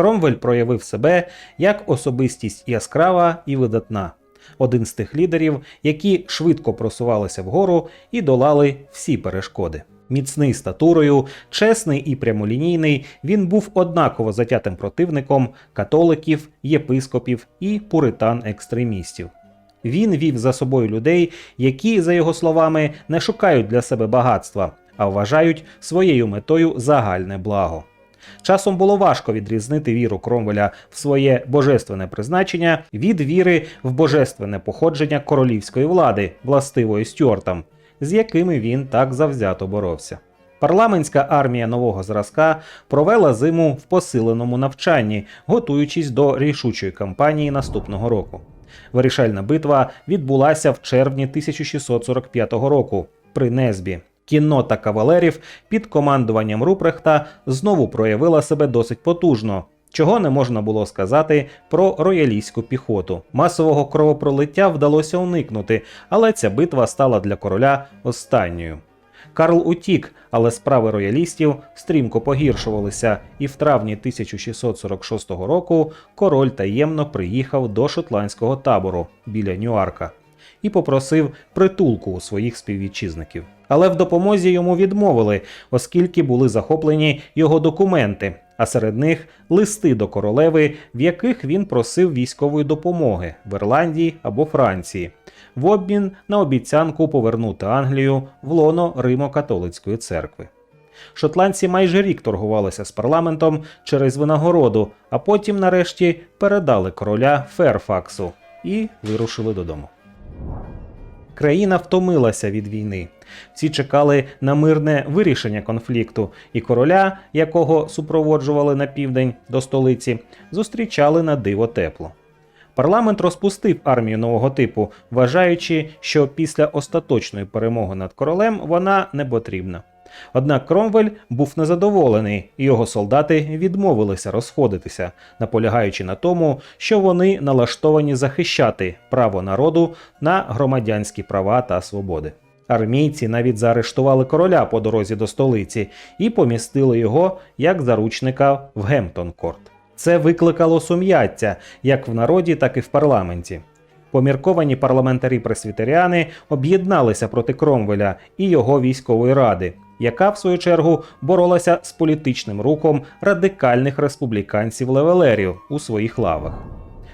Кромвель проявив себе як особистість яскрава і видатна, один з тих лідерів, які швидко просувалися вгору і долали всі перешкоди. Міцний статурою, чесний і прямолінійний, він був однаково затятим противником католиків, єпископів і пуритан-екстремістів. Він вів за собою людей, які, за його словами, не шукають для себе багатства, а вважають своєю метою загальне благо. Часом було важко відрізнити віру Кромвеля в своє божественне призначення від віри в божественне походження королівської влади, властивої Стюартам, з якими він так завзято боровся. Парламентська армія нового зразка провела зиму в посиленому навчанні, готуючись до рішучої кампанії наступного року. Вирішальна битва відбулася в червні 1645 року при Незбі. Кіннота кавалерів під командуванням Рупрехта знову проявила себе досить потужно, чого не можна було сказати про роялійську піхоту. Масового кровопролиття вдалося уникнути, але ця битва стала для короля останньою. Карл утік, але справи роялістів стрімко погіршувалися, і в травні 1646 року король таємно приїхав до шотландського табору біля Ньюарка і попросив притулку у своїх співвітчизників. Але в допомозі йому відмовили, оскільки були захоплені його документи, а серед них листи до королеви, в яких він просив військової допомоги в Ірландії або Франції, в обмін на обіцянку повернути Англію в лоно Римо-католицької церкви. Шотландці майже рік торгувалися з парламентом через винагороду, а потім, нарешті, передали короля Ферфаксу і вирушили додому. Країна втомилася від війни. Всі чекали на мирне вирішення конфлікту, і короля, якого супроводжували на південь до столиці, зустрічали на диво тепло. Парламент розпустив армію нового типу, вважаючи, що після остаточної перемоги над королем вона не потрібна. Однак Кромвель був незадоволений, і його солдати відмовилися розходитися, наполягаючи на тому, що вони налаштовані захищати право народу на громадянські права та свободи. Армійці навіть заарештували короля по дорозі до столиці і помістили його як заручника в Гемптон-Корт. Це викликало сум'яття як в народі, так і в парламенті. Помірковані парламентарі пресвітеріани об'єдналися проти Кромвеля і його військової ради, яка в свою чергу боролася з політичним рухом радикальних республіканців-левелерів у своїх лавах.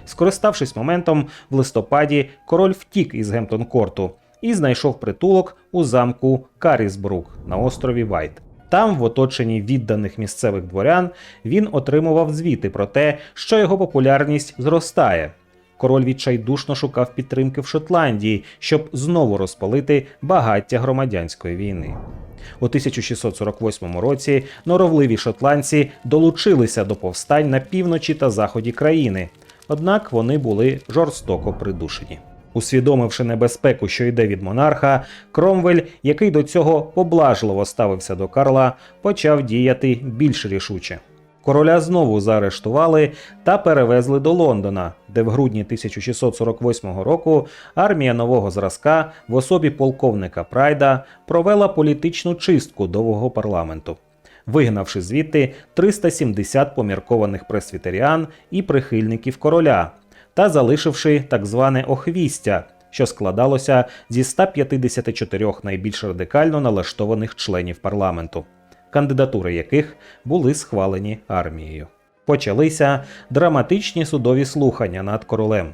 Скориставшись моментом, в листопаді король втік із Гемптон-Корту і знайшов притулок у замку Карісбрук на острові Вайт. Там, в оточенні відданих місцевих дворян, він отримував звіти про те, що його популярність зростає. Король відчайдушно шукав підтримки в Шотландії, щоб знову розпалити багаття громадянської війни. У 1648 році норовливі шотландці долучилися до повстань на півночі та заході країни, однак вони були жорстоко придушені. Усвідомивши небезпеку, що йде від монарха, Кромвель, який до цього поблажливо ставився до Карла, почав діяти більш рішуче. Короля знову заарештували та перевезли до Лондона, де в грудні 1648 року армія нового зразка в особі полковника Прайда провела політичну чистку довгого парламенту, вигнавши звідти 370 поміркованих пресвітеріан і прихильників короля, та залишивши так зване охвістя, що складалося зі 154 найбільш радикально налаштованих членів парламенту кандидатури яких були схвалені армією. Почалися драматичні судові слухання над королем.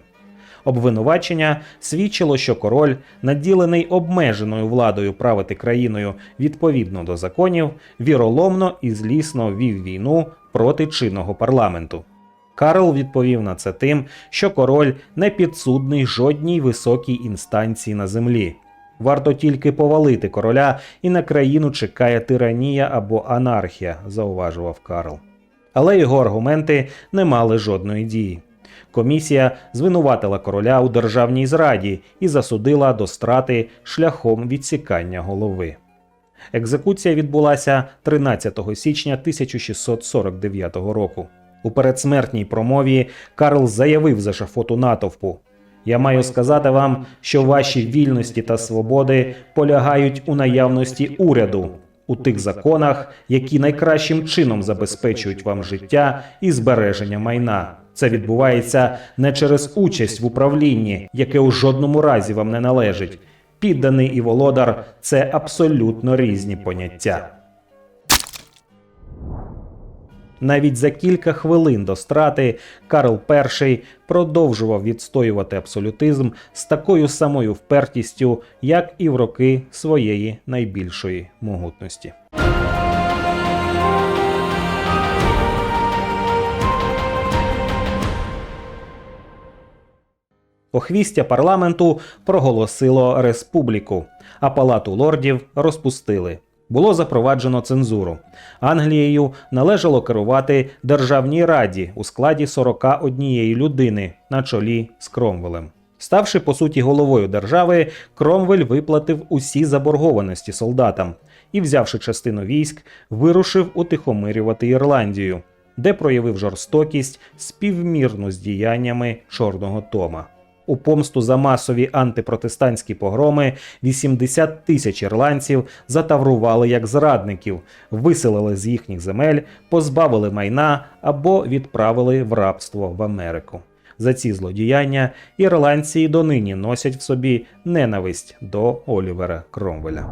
Обвинувачення свідчило, що король, наділений обмеженою владою правити країною відповідно до законів, віроломно і злісно вів війну проти чинного парламенту. Карл відповів на це тим, що король не підсудний жодній високій інстанції на землі. Варто тільки повалити короля, і на країну чекає тиранія або анархія, зауважував Карл. Але його аргументи не мали жодної дії. Комісія звинуватила короля у державній зраді і засудила до страти шляхом відсікання голови. Екзекуція відбулася 13 січня 1649 року. У передсмертній промові Карл заявив за шафоту натовпу. Я маю сказати вам, що ваші вільності та свободи полягають у наявності уряду, у тих законах, які найкращим чином забезпечують вам життя і збереження майна. Це відбувається не через участь в управлінні, яке у жодному разі вам не належить. Підданий і володар це абсолютно різні поняття. Навіть за кілька хвилин до страти Карл І продовжував відстоювати абсолютизм з такою самою впертістю, як і в роки своєї найбільшої могутності. Охвістя парламенту проголосило республіку, а палату лордів розпустили. Було запроваджено цензуру. Англією належало керувати Державній раді у складі 41 людини на чолі з Кромвелем. Ставши по суті головою держави, Кромвель виплатив усі заборгованості солдатам і, взявши частину військ, вирушив утихомирювати Ірландію, де проявив жорстокість співмірну з діяннями Чорного Тома. У помсту за масові антипротестантські погроми 80 тисяч ірландців затаврували як зрадників, виселили з їхніх земель, позбавили майна або відправили в рабство в Америку. За ці злодіяння ірландці донині носять в собі ненависть до Олівера Кромвеля.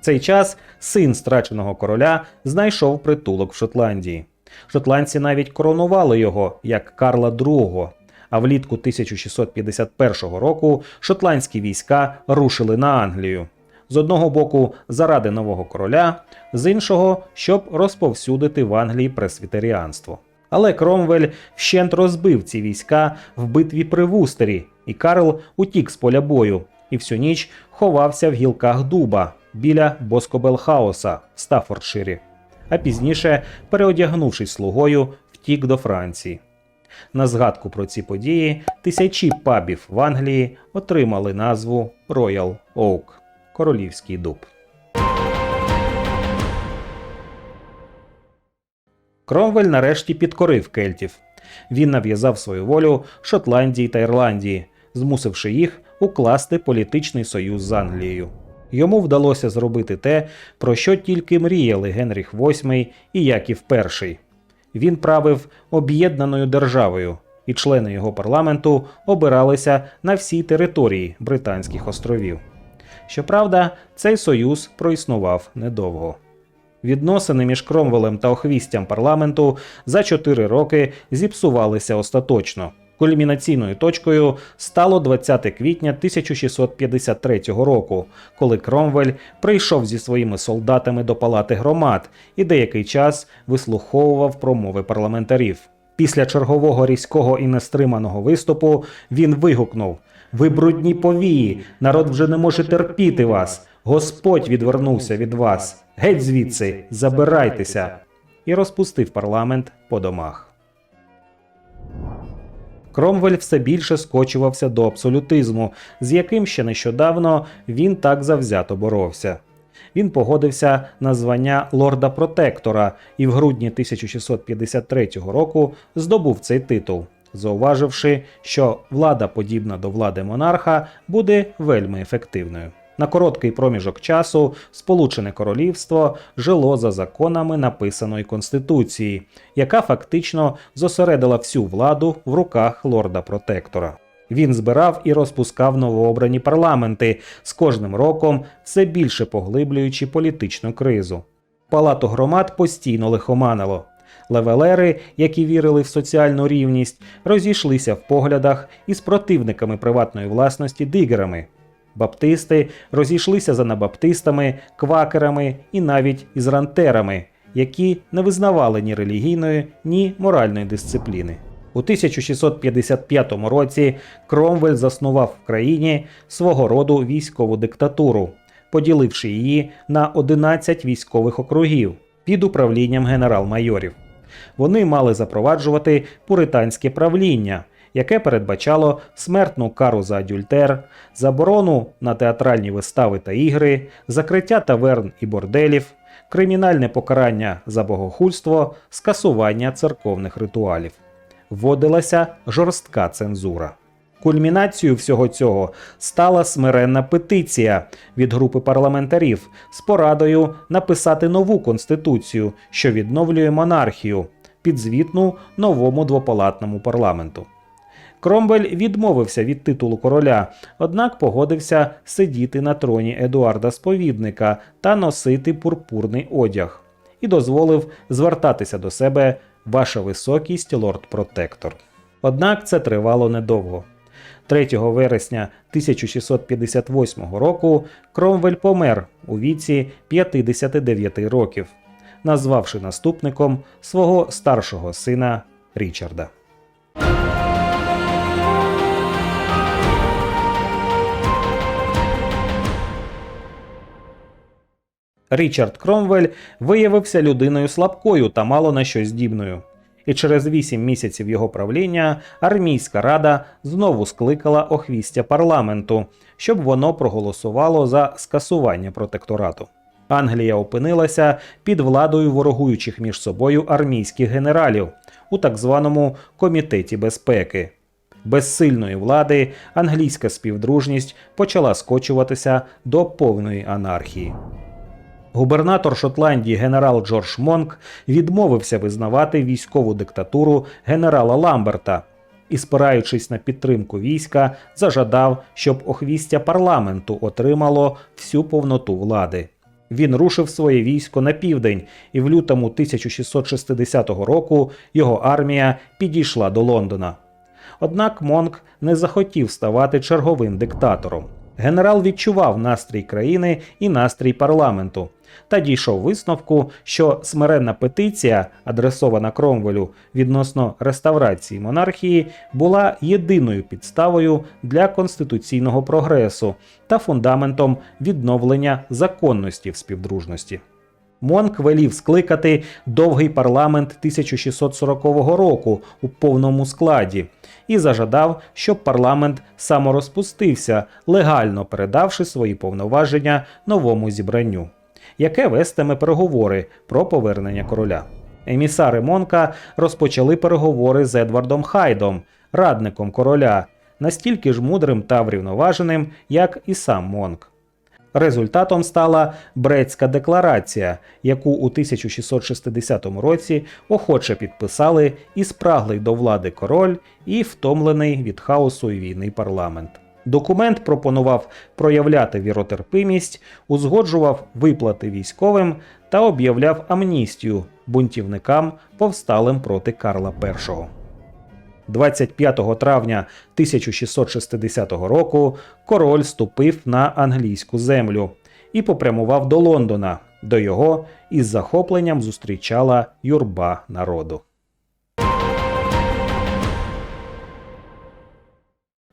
В цей час син страченого короля знайшов притулок в Шотландії. Шотландці навіть коронували його як Карла II, а влітку 1651 року шотландські війська рушили на Англію. З одного боку, заради нового короля, з іншого, щоб розповсюдити в Англії пресвітеріанство. Але Кромвель вщент розбив ці війська в битві при Вустері, і Карл утік з поля бою і всю ніч ховався в гілках дуба біля Боскобелхауса в Стаффордширі. А пізніше, переодягнувшись слугою, втік до Франції. На згадку про ці події тисячі пабів в Англії отримали назву Royal Oak – Королівський дуб. Кромвель нарешті підкорив кельтів. Він нав'язав свою волю Шотландії та Ірландії, змусивши їх укласти політичний союз з Англією. Йому вдалося зробити те, про що тільки мріяли Генріх VIII і Яків І. Він правив об'єднаною державою, і члени його парламенту обиралися на всій території Британських островів. Щоправда, цей союз проіснував недовго. Відносини між Кромвелем та охвістям парламенту за чотири роки зіпсувалися остаточно. Кульмінаційною точкою стало 20 квітня 1653 року, коли Кромвель прийшов зі своїми солдатами до палати громад і деякий час вислуховував промови парламентарів. Після чергового різкого і нестриманого виступу він вигукнув: Ви брудні повії! Народ вже не може терпіти вас! Господь відвернувся від вас! Геть звідси, забирайтеся! І розпустив парламент по домах. Кромвель все більше скочувався до абсолютизму, з яким ще нещодавно він так завзято боровся. Він погодився на звання лорда протектора і в грудні 1653 року здобув цей титул, зауваживши, що влада, подібна до влади монарха, буде вельми ефективною. На короткий проміжок часу Сполучене Королівство жило за законами написаної конституції, яка фактично зосередила всю владу в руках лорда протектора. Він збирав і розпускав новообрані парламенти з кожним роком все більше поглиблюючи політичну кризу. Палату громад постійно лихоманило. Левелери, які вірили в соціальну рівність, розійшлися в поглядах із противниками приватної власності дигерами. Баптисти розійшлися за набаптистами, квакерами і навіть із рантерами, які не визнавали ні релігійної, ні моральної дисципліни. У 1655 році Кромвель заснував в країні свого роду військову диктатуру, поділивши її на 11 військових округів під управлінням генерал-майорів. Вони мали запроваджувати пуританське правління, яке передбачало смертну кару за адюльтер, заборону на театральні вистави та ігри, закриття таверн і борделів, кримінальне покарання за богохульство, скасування церковних ритуалів. Вводилася жорстка цензура. Кульмінацією всього цього стала смиренна петиція від групи парламентарів з порадою написати нову конституцію, що відновлює монархію, підзвітну новому двопалатному парламенту. Кромвель відмовився від титулу короля, однак погодився сидіти на троні Едуарда Сповідника та носити пурпурний одяг, і дозволив звертатися до себе ваша високість лорд-протектор. Однак це тривало недовго. 3 вересня 1658 року Кромвель помер у віці 59 років, назвавши наступником свого старшого сина Річарда. Річард Кромвель виявився людиною слабкою та мало на що здібною. І через вісім місяців його правління армійська рада знову скликала охвістя парламенту, щоб воно проголосувало за скасування протекторату. Англія опинилася під владою ворогуючих між собою армійських генералів у так званому комітеті безпеки. Без сильної влади англійська співдружність почала скочуватися до повної анархії. Губернатор Шотландії генерал Джордж Монк відмовився визнавати військову диктатуру генерала Ламберта і, спираючись на підтримку війська, зажадав, щоб охвістя парламенту отримало всю повноту влади. Він рушив своє військо на південь, і в лютому 1660 року його армія підійшла до Лондона. Однак Монк не захотів ставати черговим диктатором. Генерал відчував настрій країни і настрій парламенту та дійшов висновку, що смиренна петиція, адресована Кромвелю відносно реставрації монархії, була єдиною підставою для конституційного прогресу та фундаментом відновлення законності в співдружності. Монк велів скликати довгий парламент 1640 року у повному складі і зажадав, щоб парламент саморозпустився, легально передавши свої повноваження новому зібранню, яке вестиме переговори про повернення короля. Емісари Монка розпочали переговори з Едвардом Хайдом, радником короля, настільки ж мудрим та врівноваженим, як і сам Монк. Результатом стала Брецька декларація, яку у 1660 році охоче підписали і спраглий до влади король, і втомлений від хаосу і війни парламент. Документ пропонував проявляти віротерпимість, узгоджував виплати військовим та об'являв амністію бунтівникам, повсталим проти Карла І. 25 травня 1660 року король ступив на англійську землю і попрямував до Лондона, до його із захопленням зустрічала юрба народу.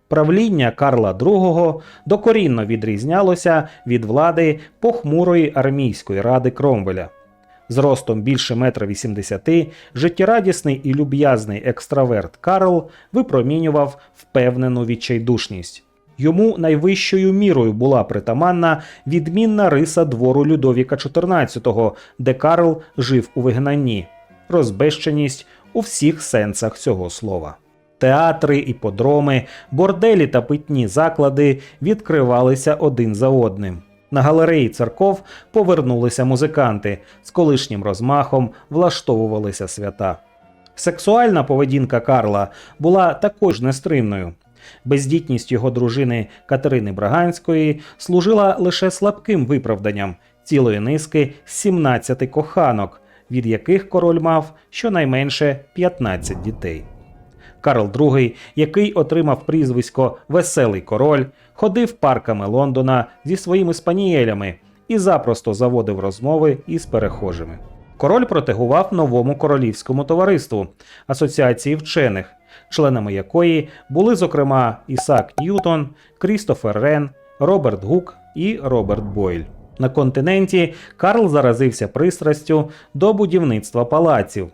Правління Карла II докорінно відрізнялося від влади похмурої армійської ради Кромвеля. З ростом більше метра вісімдесяти, життєрадісний і люб'язний екстраверт Карл випромінював впевнену відчайдушність. Йому найвищою мірою була притаманна відмінна риса двору Людовіка XIV, де Карл жив у вигнанні, розбещеність у всіх сенсах цього слова. Театри, іподроми, борделі та питні заклади відкривалися один за одним. На галереї церков повернулися музиканти, з колишнім розмахом влаштовувалися свята. Сексуальна поведінка Карла була також нестримною. Бездітність його дружини Катерини Браганської служила лише слабким виправданням цілої низки з 17 коханок, від яких король мав щонайменше 15 дітей. Карл II, який отримав прізвисько Веселий король, ходив парками Лондона зі своїми спанієлями і запросто заводив розмови із перехожими. Король протегував новому королівському товариству асоціації вчених, членами якої були, зокрема, Ісак Ньютон, Крістофер Рен, Роберт Гук і Роберт Бойль. На континенті Карл заразився пристрастю до будівництва палаців.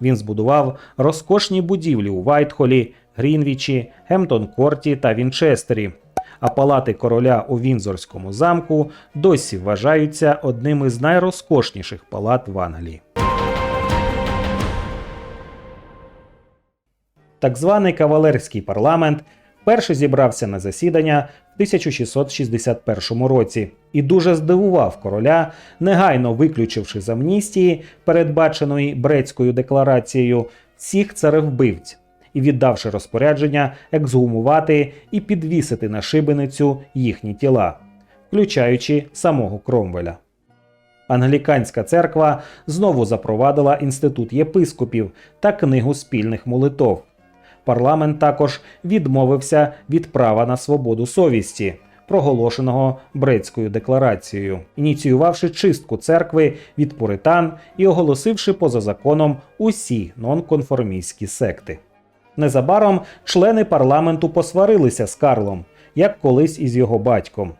Він збудував розкошні будівлі у Вайтхолі, Грінвічі, Гемптон-Корті та Вінчестері. А палати короля у Вінзорському замку досі вважаються одним із найрозкошніших палат в Англії. Так званий кавалерський парламент Перший зібрався на засідання в 1661 році і дуже здивував короля, негайно виключивши з амністії, передбаченої Брецькою декларацією, всіх царевбивць і віддавши розпорядження ексгумувати і підвісити на шибеницю їхні тіла, включаючи самого Кромвеля. Англіканська церква знову запровадила інститут єпископів та книгу спільних молитов. Парламент також відмовився від права на свободу совісті, проголошеного Брецькою декларацією, ініціювавши чистку церкви від пуритан і оголосивши поза законом усі нонконформістські секти. Незабаром члени парламенту посварилися з Карлом, як колись із його батьком.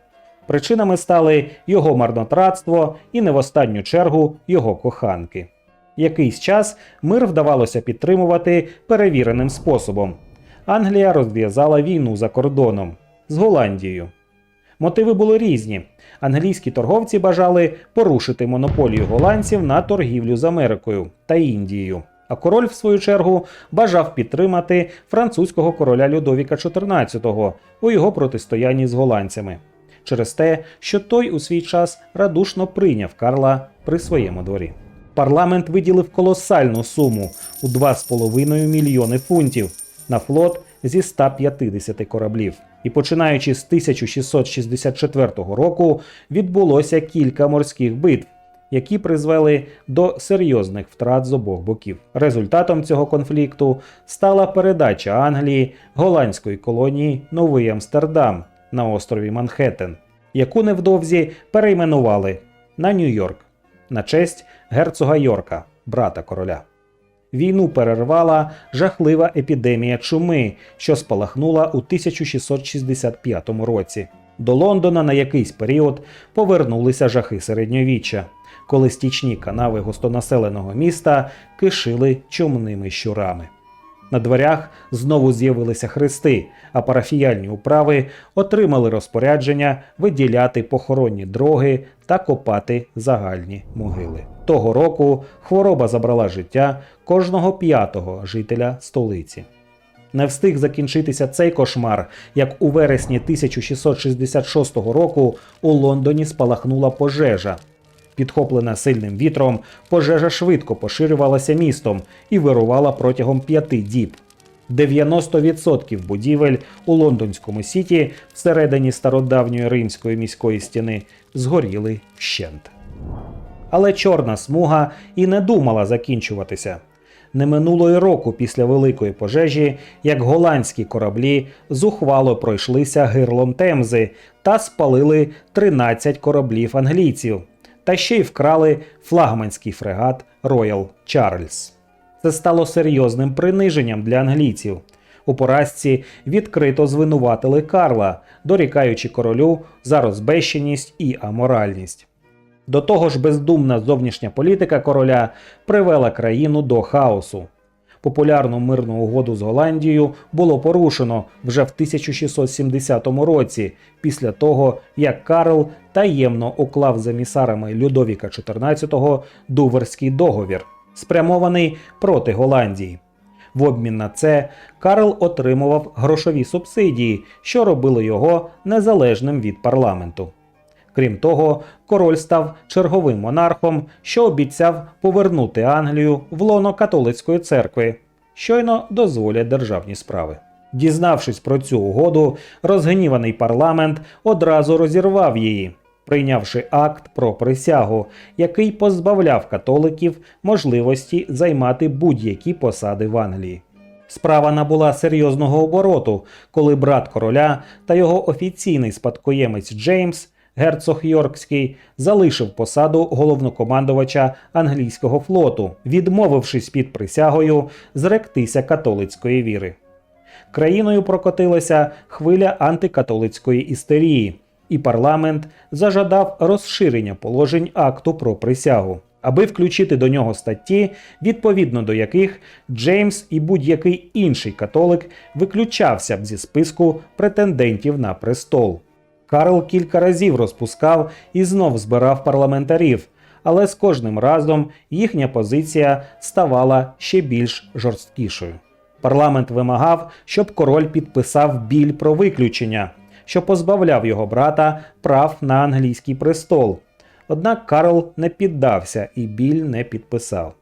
Причинами стали його марнотратство і не в останню чергу його коханки. Якийсь час мир вдавалося підтримувати перевіреним способом. Англія розв'язала війну за кордоном з Голландією. Мотиви були різні. Англійські торговці бажали порушити монополію голландців на торгівлю з Америкою та Індією. А король, в свою чергу, бажав підтримати французького короля Людовіка XIV у його протистоянні з голландцями через те, що той у свій час радушно прийняв Карла при своєму дворі. Парламент виділив колосальну суму у 2,5 мільйони фунтів на флот зі 150 кораблів. І починаючи з 1664 року відбулося кілька морських битв, які призвели до серйозних втрат з обох боків. Результатом цього конфлікту стала передача Англії голландської колонії Новий Амстердам на острові Манхеттен, яку невдовзі перейменували на Нью-Йорк на честь герцога Йорка, брата короля. Війну перервала жахлива епідемія чуми, що спалахнула у 1665 році. До Лондона на якийсь період повернулися жахи середньовіччя, коли стічні канави густонаселеного міста кишили чумними щурами. На дверях знову з'явилися хрести, а парафіяльні управи отримали розпорядження виділяти похоронні дроги та копати загальні могили. Того року хвороба забрала життя кожного п'ятого жителя столиці. Не встиг закінчитися цей кошмар, як у вересні 1666 року у Лондоні спалахнула пожежа. Підхоплена сильним вітром, пожежа швидко поширювалася містом і вирувала протягом п'яти діб. 90% будівель у лондонському сіті всередині стародавньої римської міської стіни згоріли вщент. Але чорна смуга і не думала закінчуватися. Не минуло й року після великої пожежі, як голландські кораблі зухвало пройшлися гирлом Темзи та спалили 13 кораблів англійців, та ще й вкрали флагманський фрегат Royal Charles. Це стало серйозним приниженням для англійців. У поразці відкрито звинуватили Карла, дорікаючи королю за розбещеність і аморальність. До того ж, бездумна зовнішня політика короля привела країну до хаосу. Популярну мирну угоду з Голландією було порушено вже в 1670 році, після того як Карл таємно уклав з емісарами Людовіка XIV Дуверський договір, спрямований проти Голландії. В обмін на це Карл отримував грошові субсидії, що робило його незалежним від парламенту. Крім того, король став черговим монархом, що обіцяв повернути Англію в лоно католицької церкви, щойно дозволять державні справи. Дізнавшись про цю угоду, розгніваний парламент одразу розірвав її, прийнявши акт про присягу, який позбавляв католиків можливості займати будь-які посади в Англії. Справа набула серйозного обороту, коли брат короля та його офіційний спадкоємець Джеймс герцог Йоркський залишив посаду головнокомандувача англійського флоту, відмовившись під присягою зректися католицької віри. Країною прокотилася хвиля антикатолицької істерії, і парламент зажадав розширення положень акту про присягу, аби включити до нього статті, відповідно до яких Джеймс і будь-який інший католик виключався б зі списку претендентів на престол. Карл кілька разів розпускав і знов збирав парламентарів, але з кожним разом їхня позиція ставала ще більш жорсткішою. Парламент вимагав, щоб король підписав біль про виключення, що позбавляв його брата прав на англійський престол. Однак Карл не піддався і біль не підписав.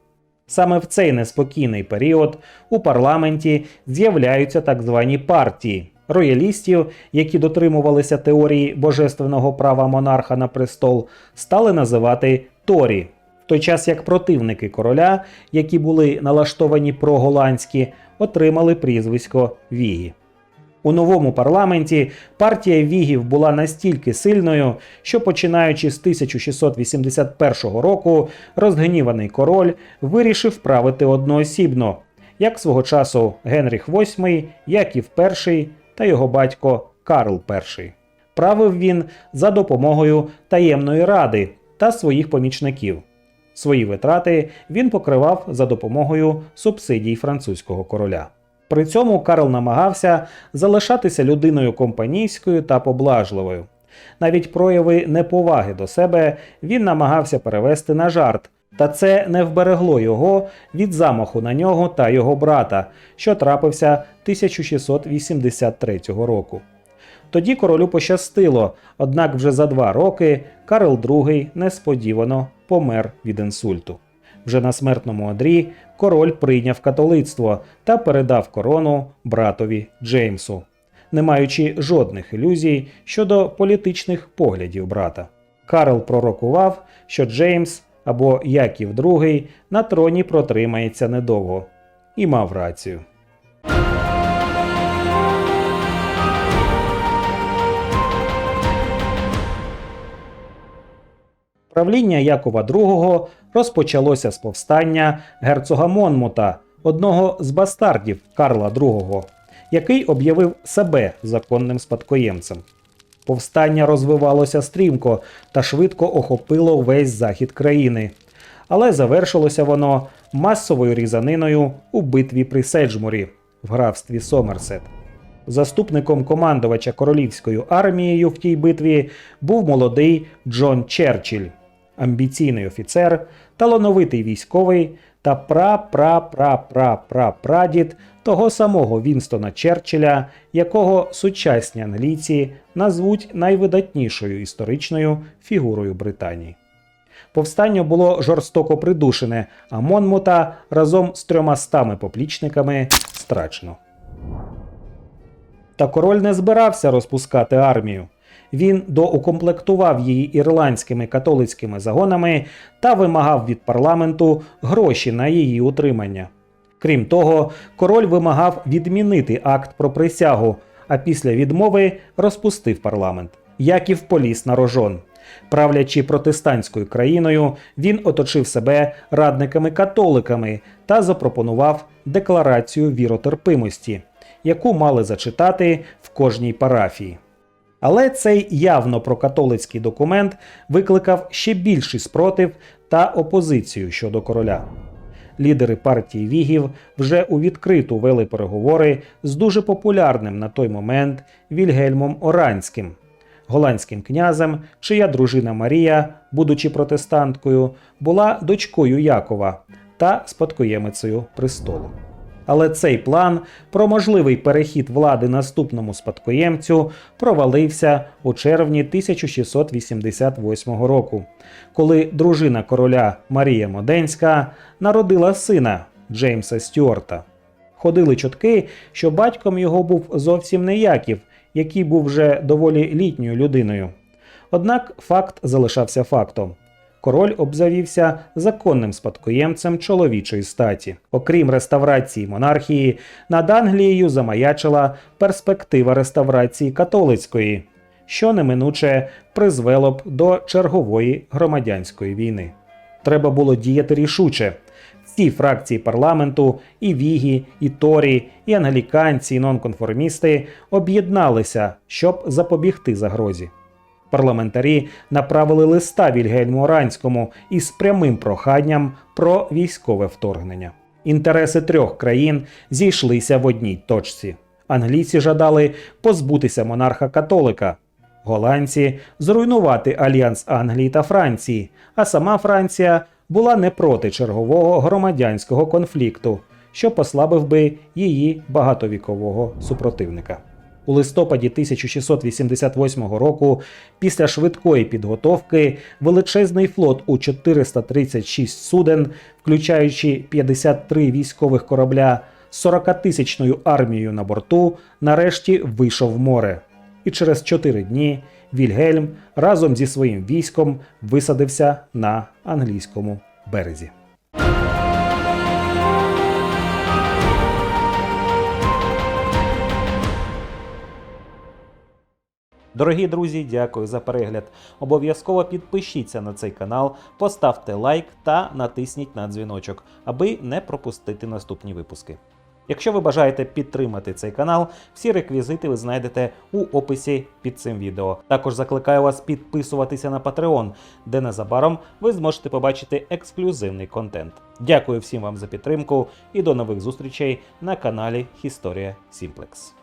Саме в цей неспокійний період у парламенті з'являються так звані партії роялістів, які дотримувалися теорії божественного права монарха на престол, стали називати Торі, в той час як противники короля, які були налаштовані проголандські, отримали прізвисько Вігі. У новому парламенті партія Вігів була настільки сильною, що починаючи з 1681 року розгніваний король вирішив правити одноосібно, як свого часу Генріх VIII, Яків І та його батько Карл І. Правив він за допомогою таємної ради та своїх помічників. Свої витрати він покривав за допомогою субсидій французького короля. При цьому Карл намагався залишатися людиною компанійською та поблажливою. Навіть прояви неповаги до себе він намагався перевести на жарт, та це не вберегло його від замаху на нього та його брата, що трапився 1683 року. Тоді королю пощастило, однак вже за два роки Карл II несподівано помер від інсульту. Вже на смертному одрі король прийняв католицтво та передав корону братові Джеймсу, не маючи жодних ілюзій щодо політичних поглядів брата. Карл пророкував, що Джеймс або Яків II на троні протримається недовго, і мав рацію. Правління Якова II розпочалося з повстання герцога Монмута, одного з бастардів Карла II, який об'явив себе законним спадкоємцем. Повстання розвивалося стрімко та швидко охопило весь захід країни, але завершилося воно масовою різаниною у битві при Седжмурі в графстві Сомерсет. Заступником командувача королівською армією в тій битві був молодий Джон Черчилль, амбіційний офіцер, талановитий військовий та пра-пра-пра-пра-пра-прадід того самого Вінстона Черчилля, якого сучасні англійці назвуть найвидатнішою історичною фігурою Британії. Повстання було жорстоко придушене, а Монмута разом з трьома стами поплічниками страчено. Та король не збирався розпускати армію. Він доукомплектував її ірландськими католицькими загонами та вимагав від парламенту гроші на її утримання. Крім того, король вимагав відмінити акт про присягу, а після відмови розпустив парламент. Яків поліз на рожон. Правлячи протестантською країною, він оточив себе радниками-католиками та запропонував декларацію віротерпимості, яку мали зачитати в кожній парафії. Але цей явно прокатолицький документ викликав ще більший спротив та опозицію щодо короля. Лідери партії Вігів вже у відкриту вели переговори з дуже популярним на той момент Вільгельмом Оранським, голландським князем, чия дружина Марія, будучи протестанткою, була дочкою Якова та спадкоємицею престолу. Але цей план про можливий перехід влади наступному спадкоємцю провалився у червні 1688 року, коли дружина короля Марія Моденська народила сина Джеймса Стюарта. Ходили чутки, що батьком його був зовсім не Яків, який був вже доволі літньою людиною. Однак факт залишався фактом король обзавівся законним спадкоємцем чоловічої статі. Окрім реставрації монархії, над Англією замаячила перспектива реставрації католицької, що неминуче призвело б до чергової громадянської війни. Треба було діяти рішуче. Всі фракції парламенту, і Вігі, і Торі, і англіканці, і нонконформісти об'єдналися, щоб запобігти загрозі. Парламентарі направили листа Вільгельму Оранському із прямим проханням про військове вторгнення. Інтереси трьох країн зійшлися в одній точці. Англійці жадали позбутися монарха католика, голландці зруйнувати альянс Англії та Франції, а сама Франція була не проти чергового громадянського конфлікту, що послабив би її багатовікового супротивника. У листопаді 1688 року, після швидкої підготовки, величезний флот у 436 суден, включаючи 53 військових корабля з 40-тисячною армією на борту, нарешті вийшов в море. І через 4 дні Вільгельм разом зі своїм військом висадився на англійському березі. Дорогі друзі, дякую за перегляд. Обов'язково підпишіться на цей канал, поставте лайк та натисніть на дзвіночок, аби не пропустити наступні випуски. Якщо ви бажаєте підтримати цей канал, всі реквізити ви знайдете у описі під цим відео. Також закликаю вас підписуватися на Patreon, де незабаром ви зможете побачити ексклюзивний контент. Дякую всім вам за підтримку і до нових зустрічей на каналі Historia Simplex.